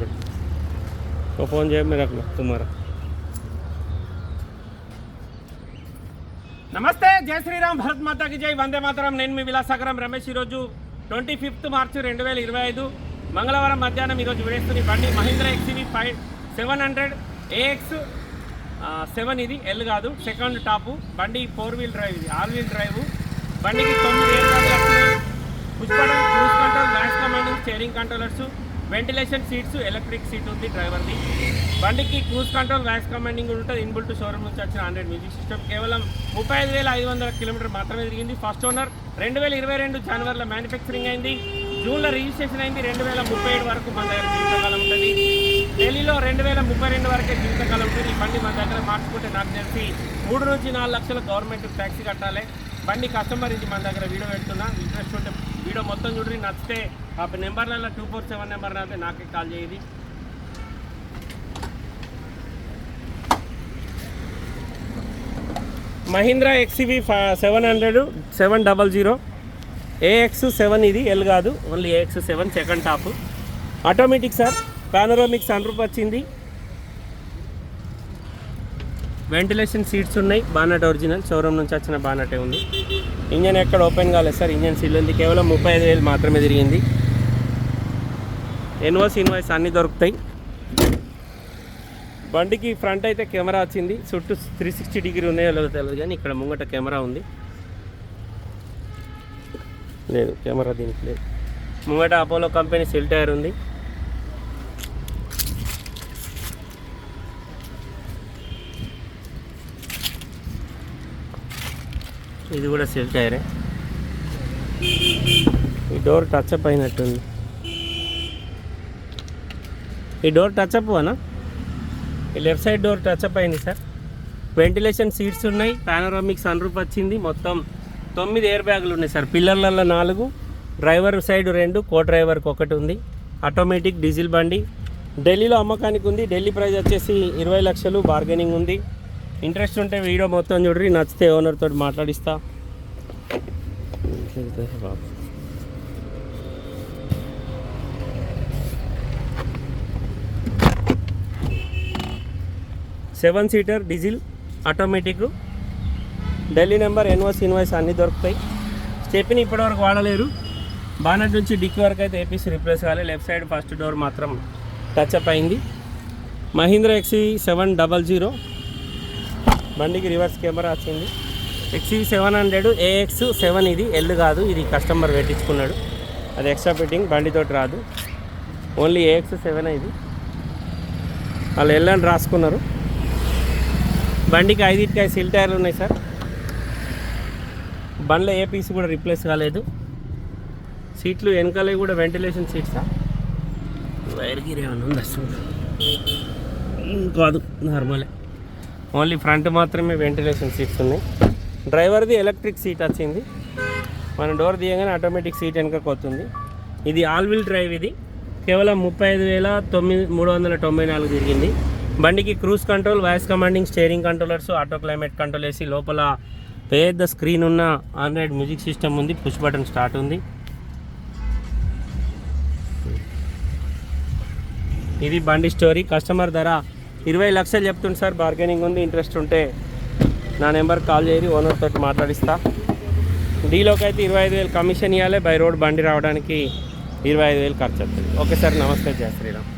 ఒకటి तो फ़ोन जेब में रख लो तुम्हारा నమస్తే జై శ్రీరామ్ భరత్ మాతాకి జై వందే మాతరం నేను మీ విలాసాగరం రమేష్ ఈరోజు ట్వంటీ ఫిఫ్త్ మార్చి రెండు వేల ఇరవై ఐదు మంగళవారం మధ్యాహ్నం ఈరోజు విడేస్తుంది బండి Mahindra XUV five seven hundred AX seven ఇది ఎల్ కాదు సెకండ్ టాపు బండి ఫోర్ వీల్ డ్రైవ్ ఇది ఆల్ వీల్ డ్రైవ్ బండికి తొమ్మిది ఏళ్ళు వస్తున్నాయి పుష్పడం cruise control gas commanding steering controllers ventilation seats electric seat ఉంది డ్రైవర్ది. బండికి క్రూజ్ కంట్రోల్ వ్యాక్స్ కమాండింగ్ ఉంటుంది. ఇన్బుల్ టు షోరూమ్ నుంచి వచ్చిన హండ్రెడ్ మ్యూజిక్ సిస్టమ్. కేవలం ముప్పై ఐదు వేల ఐదు వందల కిలోమీటర్ మాత్రమే తిరిగింది. ఫస్ట్ ఓనర్ రెండు వేల ఇరవై రెండు జనవరిలో మ్యానుఫ్యాక్చరింగ్ అయింది. జూన్లో రిజిస్ట్రేషన్ అయింది. రెండు వేల ముప్పై ఏడు వరకు మన దగ్గర జీవితకాలం ఉంటుంది. ఢిల్లీలో రెండు వేల ముప్పై రెండు వరకే జీవితకాలం ఉంటుంది. ఈ బండి మన దగ్గర మార్చుకుంటే నాకు తెలిసి మూడు నుంచి నాలుగు లక్షల గవర్నమెంట్ ట్యాక్సీ కట్టాలి. బండి కస్టమర్ ఇది మన దగ్గర వీడియో పెడుతున్నా. ఇంట్రెస్ట్ ఉంటే వీడియో మొత్తం చూడండి. నచ్చితే ఆ నెంబర్లలో టూ ఫోర్ సెవెన్ నెంబర్ అయితే నాకే కాల్ చేయండి Mahindra XUV seven hundred seven double zero AX seven ఇది ఎల్ కాదు only AX seven second top automatic sir panoramic sun roof వచ్చింది. వెంటిలేషన్ సీట్స్ ఉన్నాయి. బానట్ ఒరిజినల్ షోరూమ్ నుంచి వచ్చిన బానటే ఉంది. ఇంజన్ ఎక్కడ ఓపెన్ కాలేదు సార్. ఇంజన్ సీల్ ఉంది. కేవలం ముప్పై ఐదు వేలు మాత్రమే తిరిగింది. ఎన్వాయిస్ ఇన్వాయిస్ అన్నీ దొరుకుతాయి. బండికి ఫ్రంట్ అయితే కెమెరా వచ్చింది. చుట్టూ త్రీ సిక్స్టీ డిగ్రీ ఉన్నాయో లేదో తెలియదు కానీ ఇక్కడ ముంగట కెమెరా ఉంది. లేదు కెమెరా దీనికి లేదు. ముంగట అపోలో కంపెనీ సెల్ టైర్ ఉంది. ఇది కూడా సెల్ టైరే. ఈ డోర్ టచ్ అప్ అయినట్టుంది. ఈ డోర్ టచ్ అప్ అనా ఈ left side door touch up అయింది సార్. వెంటిలేషన్ సీట్స్ ఉన్నాయి. పానరామిక్ సన్ రూప్ వచ్చింది. మొత్తం తొమ్మిది ఎయిర్ బ్యాగులు ఉన్నాయి సార్. పిల్లర్లలో నాలుగు డ్రైవర్ సైడ్ రెండు కో డ్రైవర్కి ఒకటి ఉంది. ఆటోమేటిక్ డీజిల్ బండి. ఢిల్లీలో అమ్మకానికి ఉంది. ఢిల్లీ ప్రైస్ వచ్చేసి ఇరవై లక్షలు బార్గెనింగ్ ఉంది. ఇంట్రెస్ట్ ఉంటే వీడియో మొత్తం చూడ్రి నచ్చితే ఓనర్ తోటి మాట్లాడిస్తా. Seven seater diesel automatic Delhi number ఎన్వస్ invoice అన్నీ దొరుకుతాయి. స్టెప్ని ఇప్పటివరకు వాడలేరు. బానట్ నుంచి డిక్ వరకు అయితే ఏపీసీ రిప్లేస్ కావాలి లెఫ్ట్ సైడ్ ఫస్ట్ డోర్ మాత్రం టచ్ అప్ అయింది. మహీంద్రా ఎక్సీ సెవెన్ డబల్ జీరో బండికి రివర్స్ కెమెరా వచ్చింది. ఎక్సీ సెవెన్ హండ్రెడ్ ఏఎక్స్ సెవెన్ ఇది ఎల్ కాదు ఇది కస్టమర్ పెట్టించుకున్నాడు. అది ఎక్స్ట్రా ఫిట్టింగ్ బండితోటి రాదు. ఓన్లీ ఏఎక్స్ సెవెన్ ఇది. వాళ్ళు ఎల్ అని రాసుకున్నారు. బండికి ఐదింటికి ఐదు సిల్ టైర్లు ఉన్నాయి సార్. బండ్లో ఏ పీస్ కూడా రిప్లేస్ కాలేదు. సీట్లు వెనకాలే కూడా వెంటిలేషన్ సీట్సా వైర్ గిర్ ఏమైనా కాదు నార్మలే ఓన్లీ ఫ్రంట్ మాత్రమే వెంటిలేషన్ సీట్స్ ఉన్నాయి. డ్రైవర్ది ఎలక్ట్రిక్ సీట్ వచ్చింది. మన డోర్ తీయగానే ఆటోమేటిక్ సీట్ వెనకకు వస్తుంది. ఇది ఆల్ వీల్ డ్రైవ్ ఇది. కేవలం ముప్పై ఐదు వేల తొమ్మిది మూడు వందల తొంభై నాలుగు తిరిగింది. బండికి cruise control voice commanding steering controllers auto climate control వేసి లోపల పెద్ద స్క్రీన్ ఉన్న ఆండ్రాయిడ్ మ్యూజిక్ సిస్టమ్ ఉంది. పుష్ బటన్ స్టార్ట్ ఉంది. ఇది బండి స్టోరీ. కస్టమర్ ధర ఇరవై లక్షలు చెప్తుంది సార్ బార్గెనింగ్ ఉంది ఇంట్రెస్ట్ ఉంటే నా నెంబర్ కాల్ చేసి ఓనర్ తోటి మాట్లాడిస్తా. డీలోకి అయితే ఇరవై ఐదు వేలు కమిషన్ ఇవ్వాలి బై రోడ్ బండి రావడానికి ఇరవై ఐదు వేలు ఖర్చు అవుతుంది. ఓకే సార్ నమస్తే జయ శ్రీరామ్.